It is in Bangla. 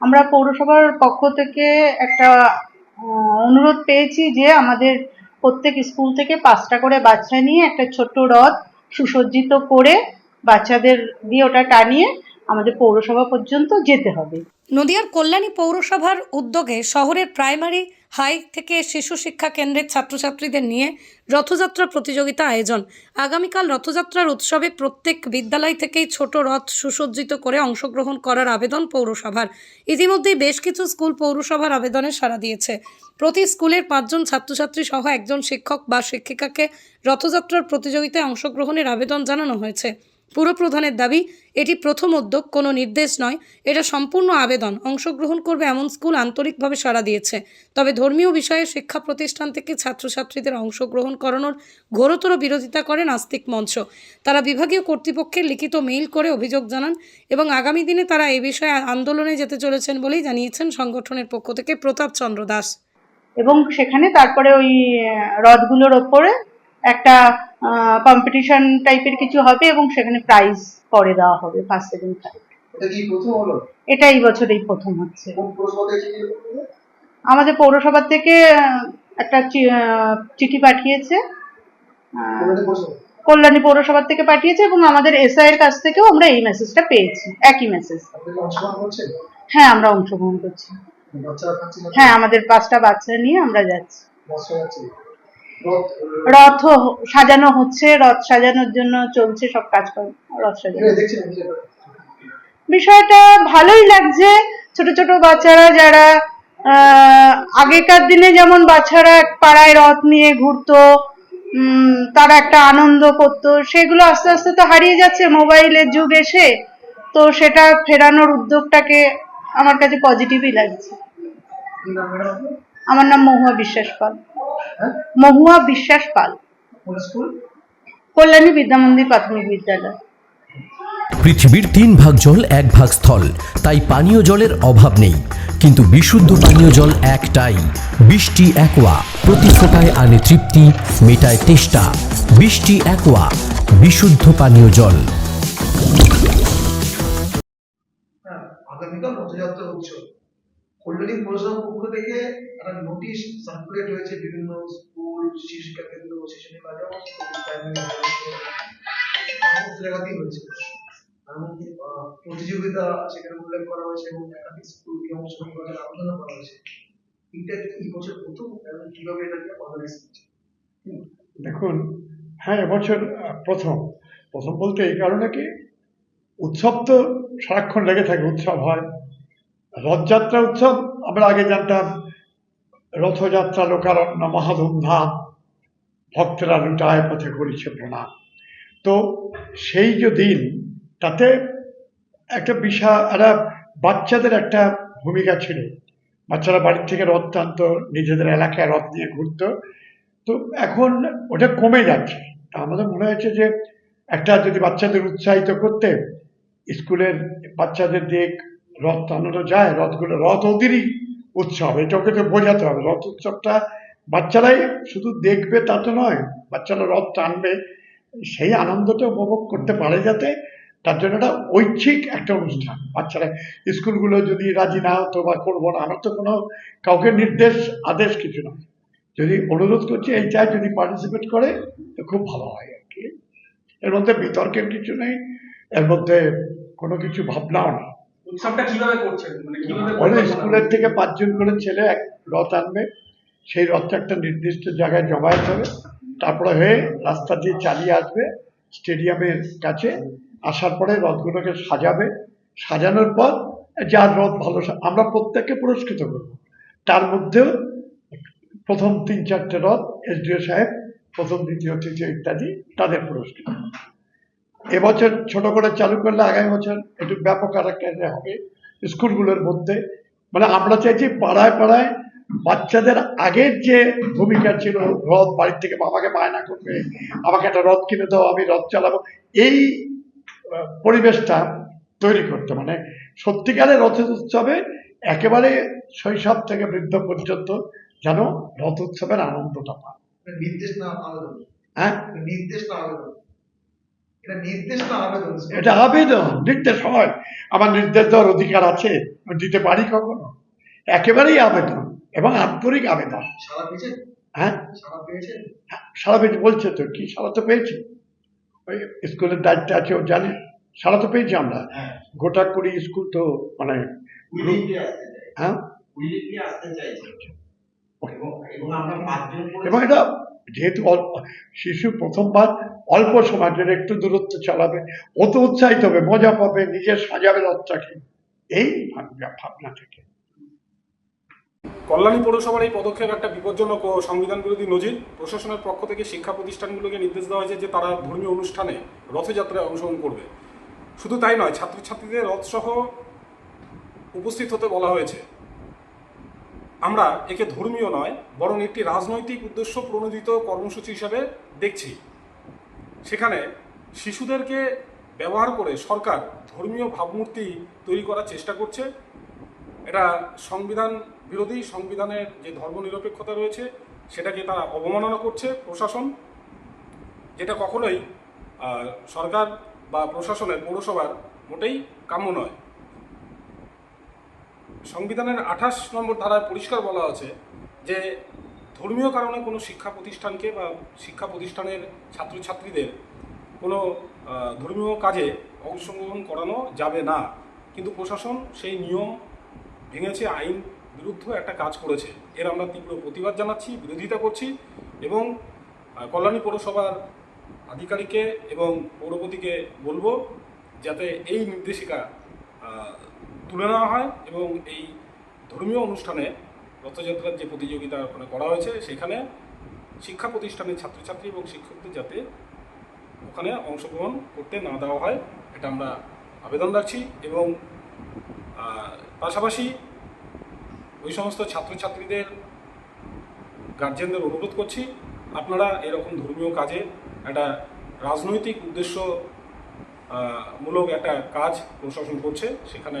আমরা পৌরসভার পক্ষ থেকে একটা অনুরোধ পেয়েছি যে আমাদের প্রত্যেক স্কুল থেকে পাঁচটা করে বাচ্চা নিয়ে একটা ছোট্ট রথ সুসজ্জিত করে বাচ্চাদের দিয়ে ওটা টানিয়ে আমাদের পৌরসভা পর্যন্ত যেতে হবে। নদিয়ার কল্যাণী পৌরসভার উদ্যোগে শহরের প্রাইমারি হাই থেকে শিশু শিক্ষা কেন্দ্রের ছাত্রছাত্রীদের নিয়ে রথযাত্রা প্রতিযোগিতা আয়োজন। আগামীকাল রথযাত্রার উৎসবে প্রত্যেক বিদ্যালয় থেকেই ছোট রথ সুসজ্জিত করে অংশগ্রহণ করার আবেদন পৌরসভার। ইতিমধ্যেই বেশ কিছু স্কুল পৌরসভার আবেদনে সাড়া দিয়েছে। প্রতি স্কুলের পাঁচজন ছাত্রছাত্রী সহ একজন শিক্ষক বা শিক্ষিকাকে রথযাত্রার প্রতিযোগিতায় অংশগ্রহণের আবেদন জানানো হয়েছে। পুরপ্রধানের দাবি এটি প্রথম উদ্যোগ কোনো নির্দেশ নয়। এটা সম্পূর্ণ আবেদন। অংশগ্রহণ করবে এমন স্কুল আন্তরিকভাবে সাড়া দিয়েছে। তবে ধর্মীয় বিষয়ে শিক্ষা প্রতিষ্ঠান থেকে ছাত্রছাত্রীদের অংশগ্রহণ করানোর ঘোরতর বিরোধিতা করে নাস্তিক মঞ্চ। তারা বিভাগীয় কর্তৃপক্ষের লিখিত মেইল করে অভিযোগ জানান এবং আগামী দিনে তারা এ বিষয়ে আন্দোলনে যেতে চলেছেন বলেই জানিয়েছেন সংগঠনের পক্ষ থেকে প্রতাপ চন্দ্র দাস। এবং সেখানে তারপরে ওই আহ, রথগুলোর ওপরে একটা কম্পিটিশন টাইপের কিছু হবে এবং সেখানে প্রাইজ পরে দেওয়া হবে ফার্স্ট সেকেন্ড থার্ড এটা এই বছরেই প্রথম হচ্ছে? আমাদের পৌরসভা থেকে একটা চিঠি পাঠিয়েছে। কল্যাণী পুরসভা থেকে পাঠিয়েছে এবং আমাদের এসআই এর কাছ থেকেও আমরা এই মেসেজটা পেয়েছি একই মেসেজ হ্যাঁ আমরা অংশগ্রহণ করছি। হ্যাঁ আমাদের পাঁচটা বাচ্চা নিয়ে আমরা যাচ্ছি। বাচ্চা যাচ্ছে রথ সাজানো হচ্ছে রথ সাজানোর জন্য চলছে সব কাজকর্ম রথ সাজানো। বিষয়টা। ভালোই লাগছে ছোট ছোট বাচ্চারা যারা আগেকার দিনে যেমন বাচ্চারা এক পাড়ায় রথ নিয়ে ঘুরতো উম, তারা একটা আনন্দ করতো সেগুলো আস্তে আস্তে তো হারিয়ে যাচ্ছে মোবাইলের যুগ এসে তো সেটা ফেরানোর উদ্যোগটাকে আমার কাছে পজিটিভই লাগছে? আমার নাম মহুয়া বিশ্বাস পাল। মহুয়া বিশ্বাস পাল। কল্যাণী বিদ্যামন্দির প্রাথমিক বিদ্যালয়। পৃথিবীর তিন ভাগ জল এক ভাগ স্থল। তাই পানীয় জলের অভাব নেই। কিন্তু বিশুদ্ধ পানীয় জল একটাই। বৃষ্টি একোয়া। প্রতি ফোটায় আনে তৃপ্তি মেটায় তেষ্টা। বৃষ্টি একোয়া। বিশুদ্ধ পানীয় জল। হ্যাঁ আগামীকাল রথযাত্রা উৎসব। কল্যাণী পৌরসভার পক্ষ থেকে একটা নোটিশ সার্কুলেট হয়েছে বিভিন্ন স্কুল, শিক্ষা কেন্দ্র শিশু নিবাস সমস্ত জায়গাতেই হয়েছে। প্রতিযোগিতা সেখানে উল্লেখ করা হয়েছে এবং একাধিক স্কুলকে অংশগ্রহণ করার আবেদন করা হয়েছে। দেখুন হ্যাঁ এবছর প্রথম। প্রথম বলতে এই কারণে কি উৎসব তো সারাক্ষণ লেগে থাকে, উৎসব হয়। রথযাত্রা উৎসব আমরা আগে জানতাম রথযাত্রা লোকারণ্য মহাধুমধাম ভক্তরা লুটায় পথে করেছে প্রণাম। তো সেই যে দিন, তাতে একটা বিশাল একটা বাচ্চাদের একটা ভূমিকা ছিল। বাচ্চারা বাড়ির থেকে রথ টানতো, নিজেদের এলাকায় রথ নিয়ে ঘুরতো। তো এখন ওটা কমে যাচ্ছে। আমাদের মনে হয়েছে যে একটা যদি বাচ্চাদের উৎসাহিত করতে, স্কুলের বাচ্চাদের দিয়ে রথ টানানো যায়, রথগুলো রথ ওদেরই উৎসব, এটাকে তো বোঝাতে হবে। রথ উৎসবটা বাচ্চারাই শুধু দেখবে তা তো নয়, বাচ্চারা রথ টানবে, সেই আনন্দটা উপভোগ করতে পারে যাতে তার জন্য একটা ঐচ্ছিক একটা অনুষ্ঠান। বাচ্চারা স্কুলগুলো যদি রাজি না হতো বা করব না, আমার তো কোনো কাউকে নির্দেশ, আদেশ কিছু নয়। যদি অনুরোধ করছি, এই চাই যদি পার্টিসিপেট করে, তো খুব ভালো হয় আর কি। এর মধ্যে বিতর্কের কিছু নেই, এর মধ্যে কোনো কিছু ভাবনাও নেই। উৎসবটা কীভাবে করছেন? মানে কীভাবে ওদের পরিকল্পনা স্কুলের থেকে পাঁচজন করে ছেলে এক রথ আনবে সেই রথটা একটা নির্দিষ্ট জায়গায় জমায়েত হবে। তারপরে হয়ে রাস্তা দিয়ে চালিয়ে আসবে স্টেডিয়ামের কাছে। আসার পরে রথগুলোকে সাজাবে। সাজানোর পর যার রথ ভালো আমরা প্রত্যেককে পুরস্কৃত করব। তার মধ্যেও প্রথম তিন চারটে রথ এসডিও সাহেব প্রথম দ্বিতীয় তৃতীয় ইত্যাদি তাদের পুরস্কৃত। এবছর ছোট করে চালু করলে আগামী বছর একটু ব্যাপক আকারে হবে স্কুলগুলোর মধ্যে। মানে আমরা চাইছি পাড়ায় পাড়ায় বাচ্চাদের আগের যে ভূমিকা ছিল রথ বাড়ির থেকে বাবাকে বায়না করবে আমাকে একটা রথ কিনে দাও আমি রথ চালাবো এই পরিবেশটা তৈরি করতে। মানে সত্যিকারের রথ উৎসবে একেবারে শৈশব থেকে বৃদ্ধ পর্যন্ত যেন রথ উৎসবের আনন্দটা পায়। নির্দেশ না হ্যাঁ? নির্দেশ না এটা আবেদন নির্দেশ হয় আমার নির্দেশ দেওয়ার অধিকার আছে আমি দিতে পারি কখনো? একেবারেই আবেদন এবং আন্তরিক আবেদন। হ্যাঁ? সারা পেয়েছি বলছে তো কি সারা তো পেয়েছি? ওই স্কুলের দায়িত্বে আছে ও জানে। সারা তো পেয়েছি আমরা। হ্যাঁ। গোটা কুড়ি স্কুল তো মানে হ্যাঁ? এবং এটা যেহেতু শিশু প্রথমবার অল্প সময় জন্য একটু দূরত্ব চালাবে, ও তো উৎসাহিত হবে, মজা পাবে, নিজের সাজাবে রথটাকে এই ভাবনা থেকে কল্যাণী পৌরসভার এই পদক্ষেপ একটা বিপজ্জনক ও সংবিধান বিরোধী নজির। প্রশাসনের পক্ষ থেকে শিক্ষা প্রতিষ্ঠানগুলোকে নির্দেশ দেওয়া হয়েছে যে তারা ধর্মীয় অনুষ্ঠানে রথযাত্রায় অংশগ্রহণ করবে। শুধু তাই নয়, ছাত্রছাত্রীদের রথসহ উপস্থিত হতে বলা হয়েছে। আমরা একে ধর্মীয় নয়, বরং একটি রাজনৈতিক উদ্দেশ্য প্রণোদিত কর্মসূচি হিসাবে দেখছি। সেখানে শিশুদেরকে ব্যবহার করে সরকার ধর্মীয় ভাবমূর্তি তৈরি করার চেষ্টা করছে। এটা সংবিধান বিরোধী, সংবিধানের যে ধর্মনিরপেক্ষতা রয়েছে, সেটাকে তারা অবমাননা করছে প্রশাসন, যেটা কখনোই সরকার বা প্রশাসনের পৌরসভার মোটেই কাম্য নয়। সংবিধানের আঠাশ নম্বর ধারায় পরিষ্কার বলা আছে যে ধর্মীয় কারণে কোনো শিক্ষা প্রতিষ্ঠানকে বা শিক্ষা প্রতিষ্ঠানের ছাত্রছাত্রীদের কোনো ধর্মীয় কাজে অংশগ্রহণ করানো যাবে না। কিন্তু প্রশাসন সেই নিয়ম ভেঙেছে, আইন বিরুদ্ধ একটা কাজ করেছে। এর আমরা তীব্র প্রতিবাদ জানাচ্ছি, বিরোধিতা করছি এবং কল্যাণী পৌরসভার আধিকারিককে এবং পৌরপতিকে বলব যাতে এই নির্দেশিকা তুলে নেওয়া হয় এবং এই ধর্মীয় অনুষ্ঠানে রথযাত্রার যে প্রতিযোগিতা ওখানে করা হয়েছে, সেখানে শিক্ষা প্রতিষ্ঠানের ছাত্রছাত্রী এবং শিক্ষকদের যাতে ওখানে অংশগ্রহণ করতে না দেওয়া হয়, এটা আমরা আবেদন রাখছি এবং পাশাপাশি ওই সমস্ত ছাত্রছাত্রীদের গার্জেনদের অনুরোধ করছি, আপনারা এরকম ধর্মীয় কাজে একটা রাজনৈতিক উদ্দেশ্য মূলক একটা কাজ প্রশাসন করছে, সেখানে